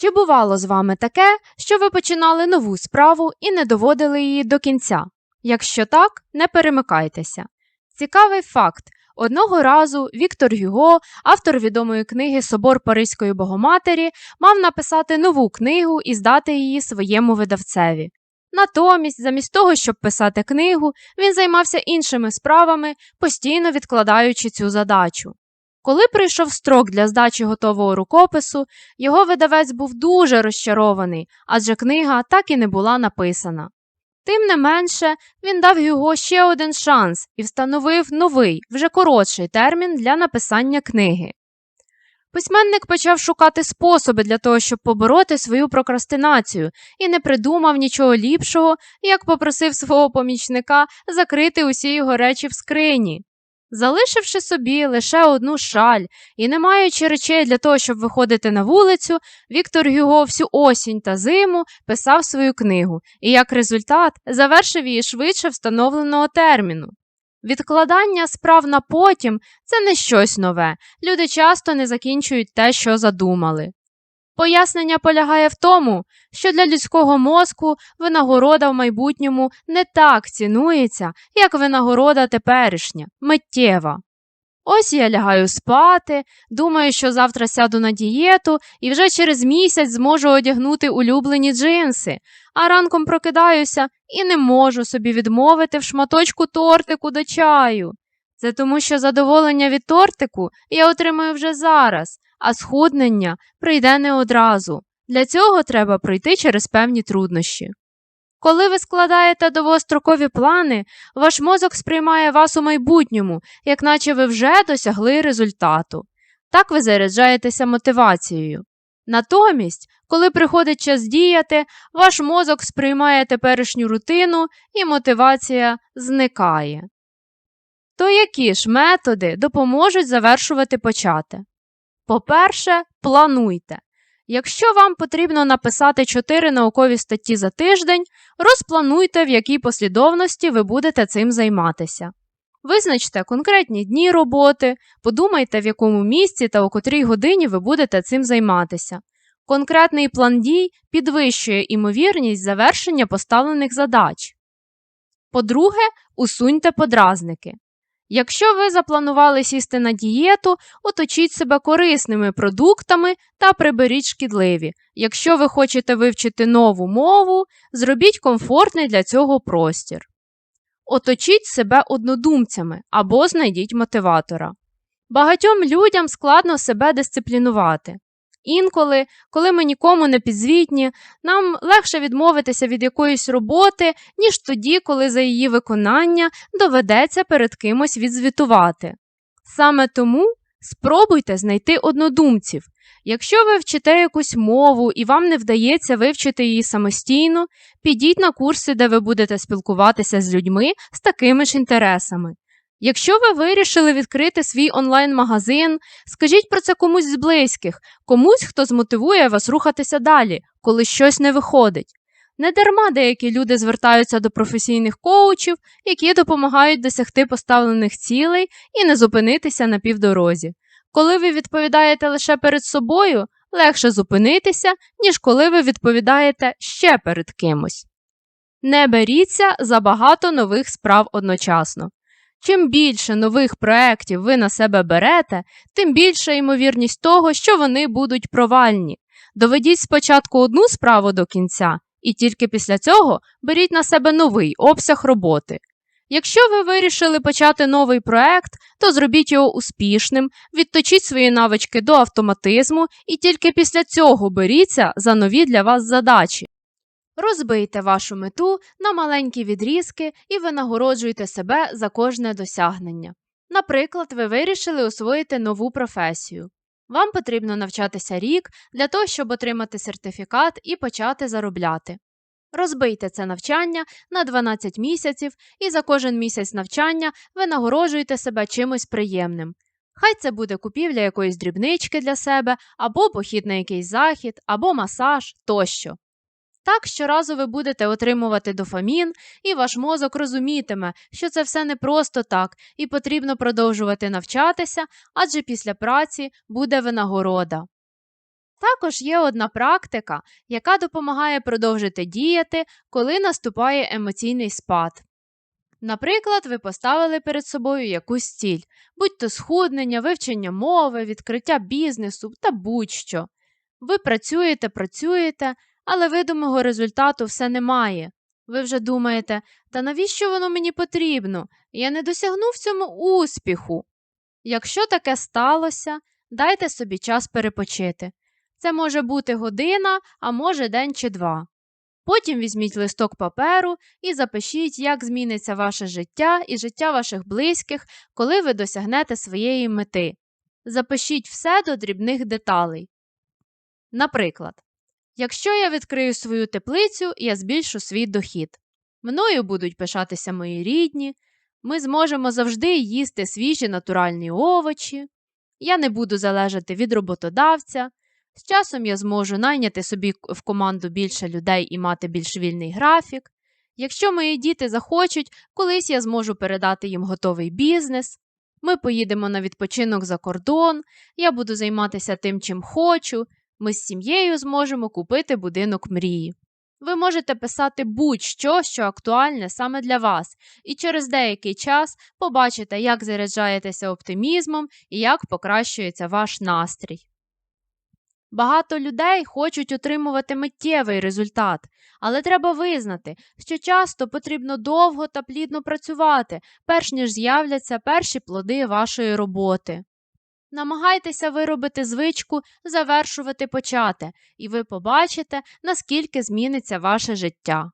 Чи бувало з вами таке, що ви починали нову справу і не доводили її до кінця? Якщо так, не перемикайтеся. Цікавий факт. Одного разу Віктор Гюго, автор відомої книги Собор Паризької Богоматері, мав написати нову книгу і здати її своєму видавцеві. Натомість, замість того, щоб писати книгу, він займався іншими справами, постійно відкладаючи цю задачу. Коли прийшов строк для здачі готового рукопису, його видавець був дуже розчарований, адже книга так і не була написана. Тим не менше, він дав Гюго ще один шанс і встановив новий, вже коротший термін для написання книги. Письменник почав шукати способи для того, щоб побороти свою прокрастинацію, і не придумав нічого ліпшого, як попросив свого помічника закрити усі його речі в скрині. Залишивши собі лише одну шаль і не маючи речей для того, щоб виходити на вулицю, Віктор Гюго всю осінь та зиму писав свою книгу і, як результат, завершив її швидше встановленого терміну. Відкладання справ на потім це не щось нове. Люди часто не закінчують те, що задумали. Пояснення полягає в тому, що для людського мозку винагорода в майбутньому не так цінується, як винагорода теперішня, миттєва. Ось я лягаю спати, думаю, що завтра сяду на дієту і вже через місяць зможу одягнути улюблені джинси, а ранком прокидаюся і не можу собі відмовити в шматочку тортику до чаю. Це тому, що задоволення від тортику я отримую вже зараз, а схуднення прийде не одразу. Для цього треба пройти через певні труднощі. Коли ви складаєте довгострокові плани, ваш мозок сприймає вас у майбутньому, як наче ви вже досягли результату. Так ви заряджаєтеся мотивацією. Натомість, коли приходить час діяти, ваш мозок сприймає теперішню рутину і мотивація зникає. То які ж методи допоможуть завершувати почати? По-перше, плануйте. Якщо вам потрібно написати 4 наукові статті за тиждень, розплануйте, в якій послідовності ви будете цим займатися. Визначте конкретні дні роботи, подумайте, в якому місці та у котрій годині ви будете цим займатися. Конкретний план дій підвищує імовірність завершення поставлених задач. По-друге, усуньте подразники. Якщо ви запланували сісти на дієту, оточіть себе корисними продуктами та приберіть шкідливі. Якщо ви хочете вивчити нову мову, зробіть комфортний для цього простір. Оточіть себе однодумцями або знайдіть мотиватора. Багатьом людям складно себе дисциплінувати. Інколи, коли ми нікому не підзвітні, нам легше відмовитися від якоїсь роботи, ніж тоді, коли за її виконання доведеться перед кимось відзвітувати. Саме тому спробуйте знайти однодумців. Якщо ви вчите якусь мову і вам не вдається вивчити її самостійно, підіть на курси, де ви будете спілкуватися з людьми з такими ж інтересами. Якщо ви вирішили відкрити свій онлайн-магазин, скажіть про це комусь з близьких, комусь, хто змотивує вас рухатися далі, коли щось не виходить. Недарма деякі люди звертаються до професійних коучів, які допомагають досягти поставлених цілей і не зупинитися на півдорозі. Коли ви відповідаєте лише перед собою, легше зупинитися, ніж коли ви відповідаєте ще перед кимось. Не беріться за багато нових справ одночасно. Чим більше нових проєктів ви на себе берете, тим більша ймовірність того, що вони будуть провальні. Доведіть спочатку одну справу до кінця, і тільки після цього беріть на себе новий обсяг роботи. Якщо ви вирішили почати новий проект, то зробіть його успішним, відточіть свої навички до автоматизму і тільки після цього беріться за нові для вас задачі. Розбийте вашу мету на маленькі відрізки і винагороджуйте себе за кожне досягнення. Наприклад, ви вирішили освоїти нову професію. Вам потрібно навчатися рік для того, щоб отримати сертифікат і почати заробляти. Розбийте це навчання на 12 місяців і за кожен місяць навчання ви нагороджуєте себе чимось приємним. Хай це буде купівля якоїсь дрібнички для себе, або похід на якийсь захід, або масаж тощо. Так щоразу ви будете отримувати дофамін, і ваш мозок розумітиме, що це все не просто так, і потрібно продовжувати навчатися, адже після праці буде винагорода. Також є одна практика, яка допомагає продовжити діяти, коли наступає емоційний спад. Наприклад, ви поставили перед собою якусь ціль, будь то схуднення, вивчення мови, відкриття бізнесу та будь-що. Ви працюєте, працюєте, але видимого результату все немає. Ви вже думаєте, та навіщо воно мені потрібно? Я не досягну в цьому успіху. Якщо таке сталося, дайте собі час перепочити. Це може бути година, а може день чи два. Потім візьміть листок паперу і запишіть, як зміниться ваше життя і життя ваших близьких, коли ви досягнете своєї мети. Запишіть все до дрібних деталей. Наприклад, якщо я відкрию свою теплицю, я збільшу свій дохід. Мною будуть пишатися мої рідні, ми зможемо завжди їсти свіжі натуральні овочі, я не буду залежати від роботодавця. З часом я зможу найняти собі в команду більше людей і мати більш вільний графік. Якщо мої діти захочуть, колись я зможу передати їм готовий бізнес. Ми поїдемо на відпочинок за кордон, я буду займатися тим, чим хочу. Ми з сім'єю зможемо купити будинок мрії. Ви можете писати будь-що, що актуальне саме для вас, і через деякий час побачите, як заряджаєтеся оптимізмом і як покращується ваш настрій. Багато людей хочуть отримувати миттєвий результат, але треба визнати, що часто потрібно довго та плідно працювати, перш ніж з'являться перші плоди вашої роботи. Намагайтеся виробити звичку завершувати почати, і ви побачите, наскільки зміниться ваше життя.